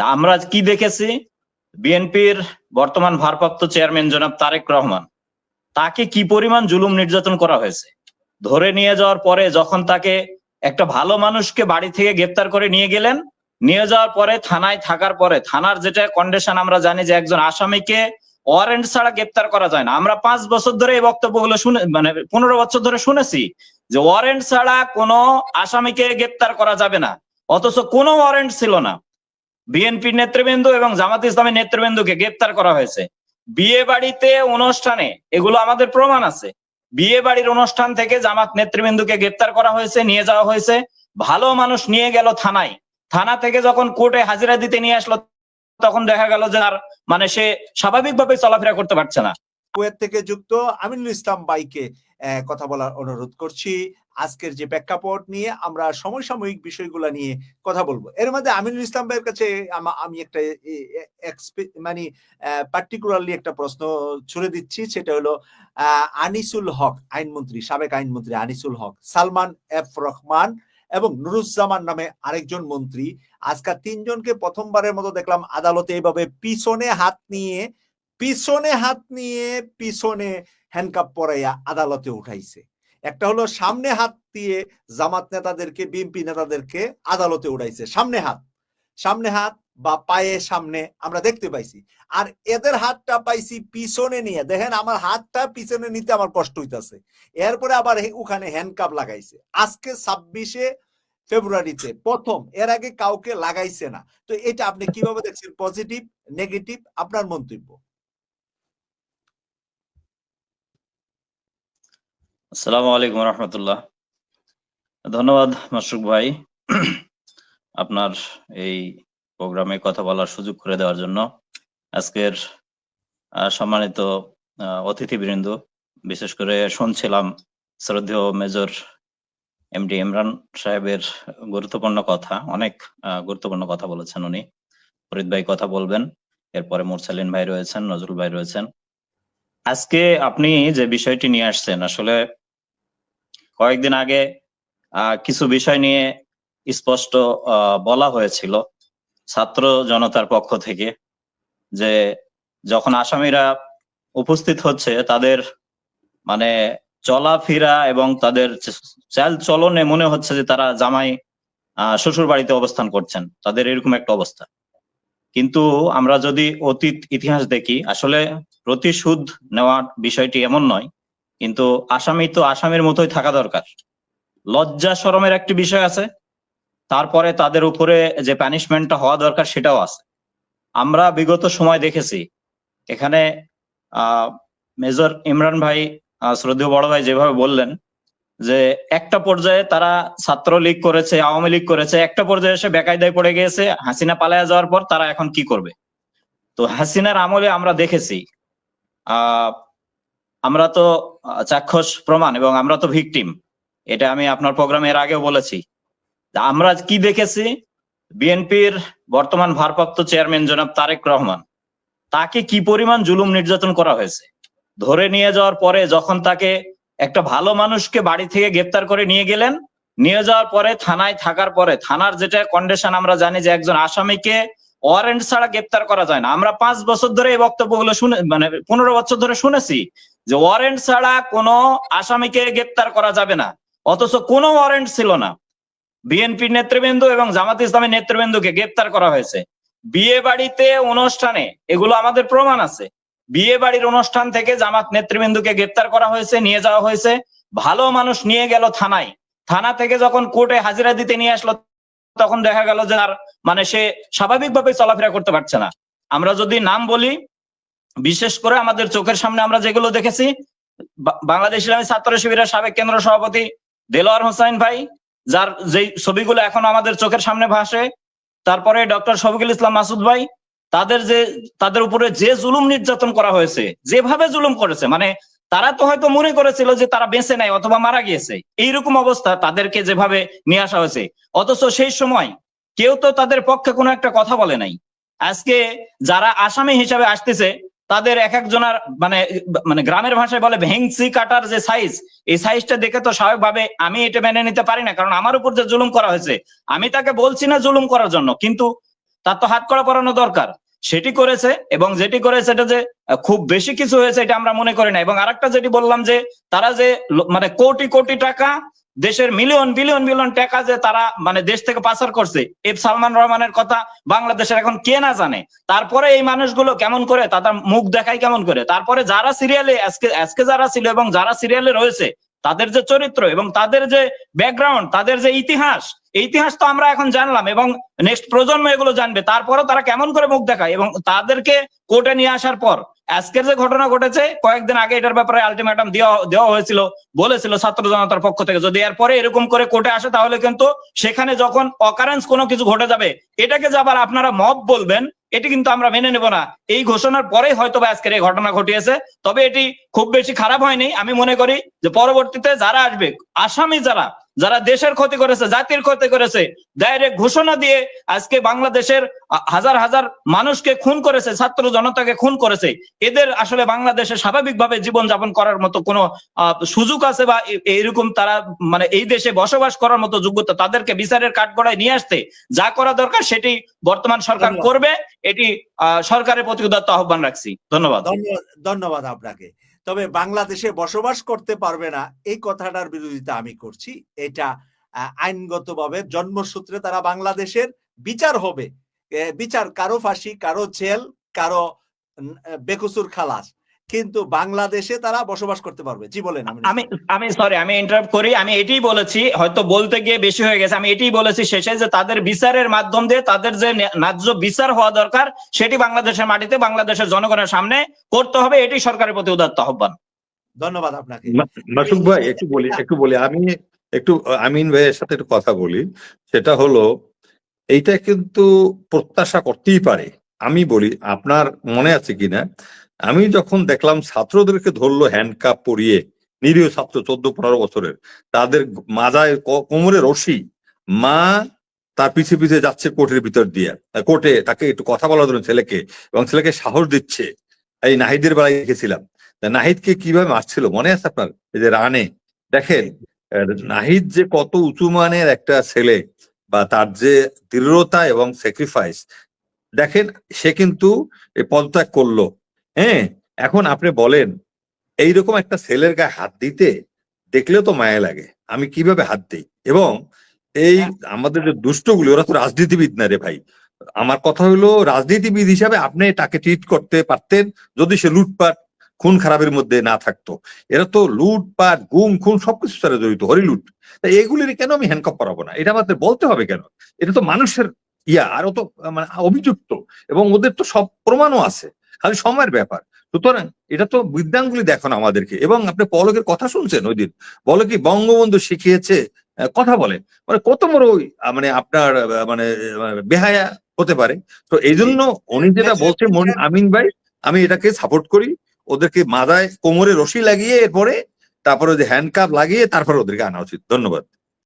তা আমরা কি দেখেছি? বিএনপির বর্তমান ভারপ্রাপ্ত চেয়ারম্যান জনাব তারেক রহমান তাকে কি পরিমাণ জুলুম নির্যাতন করা হয়েছে? ধরে নিয়ে যাওয়ার পরে যখন তাকে একটা ভালো মানুষকে বাড়ি থেকে গ্রেপ্তার করে নিয়ে গেলেন, নিয়ে যাওয়ার পরে থানায় থাকার পরে, থানার যেটা কন্ডিশন আমরা জানি যে একজন আসামিকে ওয়ারেন্ট ছাড়া গ্রেপ্তার করা যায় না। আমরা পাঁচ বছর ধরে এই বক্তব্যগুলো শুনে মানে পনেরো বছর ধরে শুনেছি যে ওয়ারেন্ট ছাড়া কোনো আসামিকে গ্রেপ্তার করা যাবে না। অথচ কোনো ওয়ারেন্ট ছিল না। বিএনপির নেতৃবৃন্দ এবং জামাত ইসলামের নেতৃবৃন্দকে গ্রেপ্তার করা হয়েছে। বিয়ে বাড়িতে অনুষ্ঠানে এগুলো আমাদের প্রমাণ আছে। বিয়ে বাড়ির অনুষ্ঠান থেকে জামাত নেতৃবৃন্দকে গ্রেপ্তার করা হয়েছে, নিয়ে যাওয়া হয়েছে। ভালো মানুষ নিয়ে গেল থানায়। থানা থেকে যখন কোর্টে হাজিরা দিতে নিয়ে আসলো, তখন দেখা গেল যে আর মানে সে স্বাভাবিকভাবে চলাফেরা করতে পারছে না। কুয়েত থেকে যুক্ত আমিনুল ইসলাম বাইকে কথা বলার অনুরোধ করছি। আজকের যে প্রেক্ষাপট নিয়ে আমরা সমসাময়িক বিষয়গুলো নিয়ে কথা বলব। এর মধ্যে আমিনুল ইসলাম ভাইয়ের কাছে আমি একটা মানে পার্টিকুলারলি একটা প্রশ্ন ছুড়ে দিচ্ছি, সেটা হলো আনিসুল হক, আইনমন্ত্রী, সাবেক আইনমন্ত্রী আনিসুল হক, সালমান এফ রহমান এবং নুরুজ্জামান নামে আরেকজন মন্ত্রী। আজকাল তিনজনকে প্রথমবারের মতো দেখলাম আদালতে এইভাবে পিছনে হাত নিয়ে, পিছনে হাত নিয়ে, পিছনে হ্যান্ডকাপ পরাইয়া আদালতে উঠাইছে। একটা হলো সামনে হাত দিয়ে জামাত নেতাদেরকে, বিএনপি নেতাদেরকে আদালতে উড়াইছে সামনে হাত। সামনে হাত বা পায়ে সামনে আমরা দেখতে পাইছি। আর এদের হাতটা পাইছি পিছনে নিয়ে। দেখেন আমার হাতটা পিছনে নিতে আমার কষ্ট হইতেছে। এরপরে আবার ওখানে হ্যান্ডকাপ লাগাইছে। আজকে ছাব্বিশে ফেব্রুয়ারিতে প্রথম, এর আগে কাউকে লাগাইছে না। তো এটা আপনি কীভাবে দেখছেন? পজিটিভ নেগেটিভ আপনার মন্তব্য। আসসালামু আলাইকুম রহমতুল্লাহ। ধন্যবাদ মাসুক ভাই আপনার এই প্রোগ্রামে কথা বলার সুযোগ করে দেওয়ার জন্য। আজকের সম্মানিত অতিথিবৃন্দ, বিশেষ করে শুনছিলাম শ্রদ্ধেয় মেজর এম এমডি ইমরান সাহেবের গুরুত্বপূর্ণ কথা, অনেক গুরুত্বপূর্ণ কথা বলেছেন উনি। ফরিদ ভাই কথা বলবেন, এরপরে মুরসালিন ভাই রয়েছেন, নজরুল ভাই রয়েছেন। আজকে আপনি যে বিষয়টি নিয়ে আসছেন, আসলে কয়েকদিন আগে কিছু বিষয় নিয়ে স্পষ্ট বলা হয়েছিল ছাত্র জনতার পক্ষ থেকে যে যখন আসামিরা উপস্থিত হচ্ছে, তাদের মানে চলাফেরা এবং তাদের চাল চলনে মনে হচ্ছে যে তারা জামাই শ্বশুর বাড়িতে অবস্থান করছেন, তাদের এরকম একটা অবস্থা। কিন্তু আমরা যদি অতীত ইতিহাস দেখি, আসলে প্রতিশোধ নেওয়ার বিষয়টি এমন নয় কিন্তু আসামি তো আসামির মতোই থাকা দরকার। লজ্জা শরমের একটি বিষয় আছে, তারপরে তাদের উপরে যে প্যানিশমেন্টটা হওয়া দরকার সেটাও আছে। আমরা বিগত সময় দেখেছি, এখানে মেজর ইমরান ভাই শ্রদ্ধেয় বড় ভাই যেভাবে বললেন, যে একটা পর্যায়ে তারা ছাত্র লীগ করেছে, আওয়ামী লীগ করেছে, একটা পর্যায়ে এসে বেকায়দায় পড়ে গিয়েছে, হাসিনা পালায়া যাওয়ার পর তারা এখন কি করবে? তো হাসিনার আমলে আমরা দেখেছি আহ আমরা তো চাক্ষুষ প্রমাণ এবং আমরা তো ভিকটিম। এটা আমি আপনার প্রোগ্রামে এর আগেও বলেছি। আমরা কি দেখেছি? বিএনপির বর্তমান ভারপ্রাপ্ত চেয়ারম্যান জনাব তারেক রহমান, তাকে কি পরিমাণ জুলুম নির্যাতন করা হয়েছে? ধরে নিয়ে যাওয়ার পরে যখন তাকে একটা ভালো মানুষকে বাড়ি থেকে গ্রেপ্তার করে নিয়ে গেলেন, নিয়ে যাওয়ার পরে থানায় থাকার পরে, থানার যেটা কন্ডিশন আমরা জানি যে একজন আসামিকে ওয়ারেন্ট ছাড়া গ্রেপ্তার করা যায় না। আমরা পাঁচ বছর ধরে এই বক্তব্যগুলো শুনে মানে পনেরো বছর ধরে শুনেছি। যে ওয়ারেন্ট ছাড়া কোনো আসামিকে গ্রেপ্তার করা যাবে না। অথচ কোনো ওয়ারেন্ট ছিল না। বিএনপির নেতৃবৃন্দ এবং জামাত ইসলামের নেতৃবৃন্দকে গ্রেপ্তার করা হয়েছে। বিয়ে বাড়িতে অনুষ্ঠানে এগুলো আমাদের প্রমাণ আছে। বিয়ে বাড়ির অনুষ্ঠান থেকে জামাত নেতৃবৃন্দকে গ্রেপ্তার করা হয়েছে, নিয়ে যাওয়া হয়েছে। ভালো মানুষ নিয়ে গেল থানায়। থানা থেকে যখন কোর্টে হাজিরা দিতে নিয়ে আসলো, তখন দেখা গেল যে আর মানে সে স্বাভাবিকভাবে চলাফেরা করতে পারছে না। আমরা যদি নাম বলি বিশেষ করে আমাদের চোখের সামনে আমরা যেগুলো দেখেছি বাংলাদেশ ইসলামী ছাত্র শিবিরের সাবেক কেন্দ্র সভাপতি দেলোয়ার হোসাইন ভাই, যার যেই ছবিগুলো এখন আমাদের চোখের সামনে ভাসে, তারপরে ডক্টর শফিকুল ইসলাম মাসুদ ভাই, তাদের যে তাদের উপরে যে জুলুম নির্যাতন করা হয়েছে, যেভাবে জুলুম করেছে মানে তারা তো হয়তো মনে করেছিল যে তারা বেঁচে নাই অথবা মারা গিয়েছে, এইরকম অবস্থা তাদেরকে যেভাবে নিয়ে আসা হয়েছে। অথচ সেই সময় কেউ তো তাদের পক্ষে কোনো একটা কথা বলে নাই। আজকে যারা আসামি হিসাবে আসতেছে তাদের এক একজনের মানে মানে গ্রামের ভাষায় বলে ভেংসি কাটার যে সাইজ এই সাইজটা দেখে তো স্বাভাবিকভাবে আমি এটা মেনে নিতে পারি না। কারণ আমার উপর যে জুলুম করা হয়েছে, আমি তাকে বলছি না জুলুম করার জন্য, কিন্তু তার তো হাত করা পরানো দরকার। সেটি করেছে এবং যেটি করেছে এটা যে খুব বেশি কিছু হয়েছে এটা আমরা মনে করি না। এবং আরেকটা যেটি বললাম যে, তারা যে মানে কোটি কোটি টাকা দেশের মিলিয়ন বিলিয়ন বিলিয়ন টাকা যে তারা মানে দেশ থেকে পাচার করছে এফ সালমান রহমানের কথা বাংলাদেশের এখন কে না জানে। তারপরে এই মানুষগুলো কেমন করে, তাদের মুখ দেখায় কেমন করে? তারপরে যারা সিরিয়ালে আজকে আজকে যারা ছিল এবং যারা সিরিয়ালে রয়েছে, তাদের যে চরিত্র এবং তাদের যে ব্যাকগ্রাউন্ড তাদের যে ইতিহাস ইতিহাস তো আমরা এখন জানলাম এবং নেক্সট প্রজন্ম এগুলো জানবে। তারপরেও তারা কেমন করে মুখ দেখায় এবং তাদেরকে কোর্টে নিয়ে আসার পর আজকের যে ঘটনা ঘটেছে, কয়েকদিন আগে এটার ব্যাপারে আলটিমেটাম দেওয়া হয়েছিল, বলেছিল ছাত্র জনতার পক্ষ থেকে। যদি এরপরে এরকম করে কোর্টে আসে, তাহলে কিন্তু সেখানে যখন অকারেন্স কোনো কিছু ঘটে যাবে, এটাকে যে আবার আপনারা মব বলবেন, এটি কিন্তু আমরা মেনে নেব না। এই ঘোষণার পরেই হয়তো বা আজকের এই ঘটনা ঘটিয়েছে। তবে এটি খুব বেশি খারাপ হয়নি। আমি মনে করি যে পরবর্তীতে যারা আসবে, আসামি যারা যারা দেশের ক্ষতি করেছে জাতির ক্ষতি করেছে ডাইরেক্ট ঘোষণা দিয়ে আজকে বাংলাদেশের হাজার হাজার মানুষকে খুন করেছে ছাত্র জনতাকে খুন করেছে। এদের আসলে বাংলাদেশে স্বাভাবিকভাবে জীবন যাপন করার মতো কোনো সুযোগ আছে বা এ- এরকম তারা মানে এই দেশে বসবাস করার মতো যোগ্যতা তাদেরকে বিচারের কাঠগড়ায় নিয়ে আসতে যা করা দরকার সেটি বর্তমান সরকার করবে। এটি আহ, সরকারের প্রতি উদাত্ত আহ্বান রাখছি। ধন্যবাদ ধন্যবাদ আপনাকে। তবে বাংলাদেশে বসবাস করতে পারবে না, এই কথাটার বিরোধিতা আমি করছি। এটা আইনগতভাবে জন্মসূত্রে তারা বাংলাদেশের বিচার হবে। বিচার, কারও ফাঁসি, কারও জেল, কারও বেকসুর খালাস। কিন্তু বাংলাদেশে তারা বসবাস করতে পারবে। জি বলেন আমি আমি সরি আমি ইন্টারাপ্ট করি আমি এটাই বলেছি হয়তো বলতে গিয়ে বেশি হয়ে গেছে আমি এটাই বলেছি শেষে যে তাদের বিচারের মাধ্যম দিয়ে তাদের যে ন্যায্য বিচার হওয়া দরকার সেটি বাংলাদেশের মাটিতে বাংলাদেশের জনগণের সামনে করতে হবে এটি সরকারের প্রতি উদাত্ত আহ্বান। ধন্যবাদ আপনাকে। মাসুক ভাই একটু বলি একটু বলি আমি একটু আমিন ভাইয়ের সাথে একটু কথা বলি। সেটা হলো এইটা কিন্তু প্রত্যাশা করতেই পারে। আমি বলি আপনার মনে আছে কিনা? আমি যখন দেখলাম ছাত্রদেরকে ধরলো হ্যান্ডকাপ পরিয়ে, নিরীহ ছাত্র চোদ্দ পনেরো বছরের, তাদের মাজায় কোমরে রশি, মা তার পিছে পিছে যাচ্ছে কোর্টের ভিতর দিয়ে কোর্টে তাকে একটু কথা বলার জন্য ছেলেকে এবং ছেলেকে সাহস দিচ্ছে। এই নাহিদের বেলায় দেখেছিলাম। নাহিদকে কীভাবে মারছিল মনে আছে আপনার? এই যে রানে। দেখেন নাহিদ যে কত উঁচু মানের একটা ছেলে বা তার যে দৃঢ়তা এবং স্যাক্রিফাইস দেখেন সে কিন্তু পদত্যাগ করল। হ্যাঁ এখন আপনি বলেন এইরকম একটা ছেলের গায়ে হাত দিতে দেখলেও তো মায়া লাগে। আমি কীভাবে হাত দিই? এবং এই আমাদের যে দুষ্টগুলি ওরা তো রাজনীতিবিদ না রে ভাই। আমার কথা হলো রাজনীতিবিদ হিসাবে আপনি তাকে ট্রিট করতে পারতেন যদি সে লুটপাট খুন খারাপের মধ্যে না থাকতো। এরা তো লুটপাট গুম খুন সবকিছু সাথে জড়িত হরিলুট। তা এগুলির কেন আমি হ্যান্ডকাপ করাবো না? এটা আমাদের বলতে হবে কেন? এটা তো মানুষের ইয়া আর তো মানে অভিযুক্ত। এবং ওদের তো সব প্রমাণও আছে। খালি সময়ের ব্যাপার। সুতরাং এটা তো বিদ্যাঙ্গুলি দেখুন আমাদেরকে। এবং আপনি পলকের কথা শুনছেন ওই দিন? বলো কি বঙ্গবন্ধু শিখিয়েছে? কথা বলে। মানে কত বড় ওই, মানে আপনার মানে বেহায়া হতে পারে। তো এই জন্য উনি যেটা বলছে মনি- আমিন ভাই আমি এটাকে সাপোর্ট করি। ওদেরকে মাথায় কোমরে রশি লাগিয়ে এরপরে তারপরে যে হ্যান্ড কাপ লাগিয়ে তারপরে ওদেরকে আনা উচিত। ধন্যবাদ।